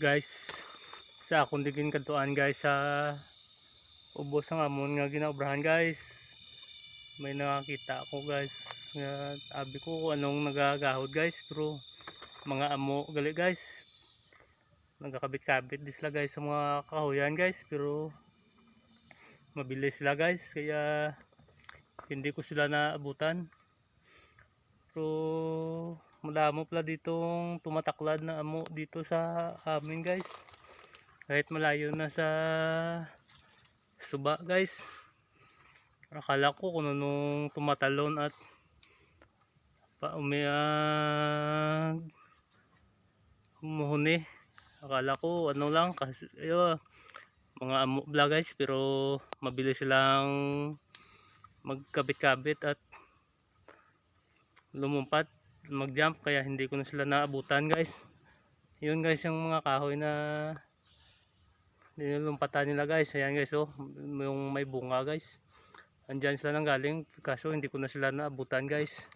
guys sa akong digin kadtuan guys sa ubos ng amon nga ginaobrahan guys. May nakakita ako guys nga abi ko anong nagagahod guys pero mga amo gali guys. Nagkakabit-kabit din guys sa mga kahoyan guys pero mabilis sila guys kaya hindi ko sila naabutan. Pero madamo pala ditong tumataklad na amo dito sa amin guys. Kahit malayo na sa suba guys. Akala ko kung nung tumatalon at pa umiyag humuhuni akala ko ano lang kasi ayo, mga amo bla guys pero mabilis silang magkabit-kabit at lumumpat mag-jump kaya hindi ko na sila naabutan guys. Yun guys yung mga kahoy na nilumpatan nila guys. Ayan guys oh. Yung may bunga guys. Andyan sila nang galing kaso hindi ko na sila naabutan guys